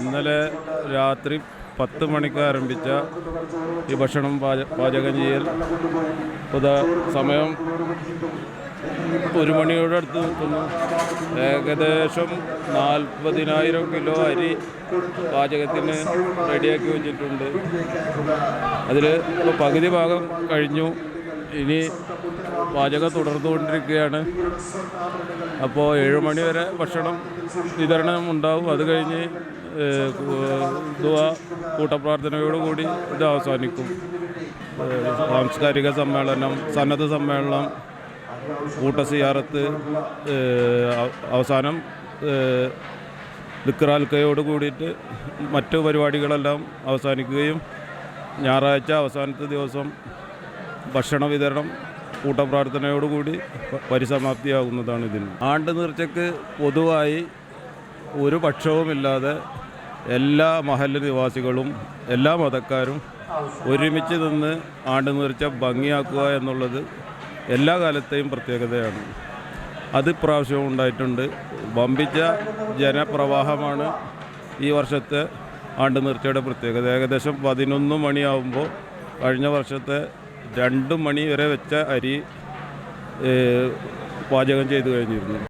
ഇന്നലെ രാത്രി പത്ത് മണിക്ക് ആരംഭിച്ച ഈ ഭക്ഷണം പാച പാചകം ചെയ്യൽ. സമയം ഒരു മണിയോടെ അടുത്ത് നിൽക്കുന്നു. ഏകദേശം നാൽപ്പതിനായിരം കിലോ അരി പാചകത്തിന് റെഡിയാക്കി വെച്ചിട്ടുണ്ട്. അതിൽ പകുതി ഭാഗം കഴിഞ്ഞു. ഇനി പാചകം തുടർന്നുകൊണ്ടിരിക്കുകയാണ്. അപ്പോൾ ഏഴ് മണി വരെ ഭക്ഷണം വിതരണം ഉണ്ടാവും. അത് കഴിഞ്ഞ് ദുആ കൂട്ടപ്രാർത്ഥനയോടുകൂടി ഇത് അവസാനിക്കും. സാംസ്കാരിക സമ്മേളനം സന്നദ്ധ സമ്മേളനം കൂട്ടസിയാറത്ത് അവസാനം ദുക്കറാൽക്കയോട് കൂടിയിട്ട് മറ്റു പരിപാടികളെല്ലാം അവസാനിക്കുകയും ഞായറാഴ്ച അവസാനത്തെ ദിവസം ഭക്ഷണ വിതരണം കൂട്ടപ്രാർത്ഥനയോടുകൂടി പരിസമാപ്തിയാകുന്നതാണ് ഇതിന്. ആണ്ട് നേർച്ചയ്ക്ക് പൊതുവായി ഒരു പക്ഷവുമില്ലാതെ എല്ലാ മഹല്ല് നിവാസികളും എല്ലാ മതക്കാരും ഒരുമിച്ച് നിന്ന് ആണ്ട് നേർച്ച ഭംഗിയാക്കുക എന്നുള്ളത് എല്ലാ കാലത്തെയും പ്രത്യേകതയാണ്. അത് ഇപ്രാവശ്യവും ഉണ്ടായിട്ടുണ്ട്. വമ്പിച്ച ജനപ്രവാഹമാണ് ഈ വർഷത്തെ ആണ്ട് നേർച്ചയുടെ പ്രത്യേകത. ഏകദേശം പതിനൊന്ന് മണിയാവുമ്പോൾ കഴിഞ്ഞ വർഷത്തെ രണ്ട് മണി വരെ വെച്ച അരി പാചകം ചെയ്തു കഴിഞ്ഞിരുന്നു.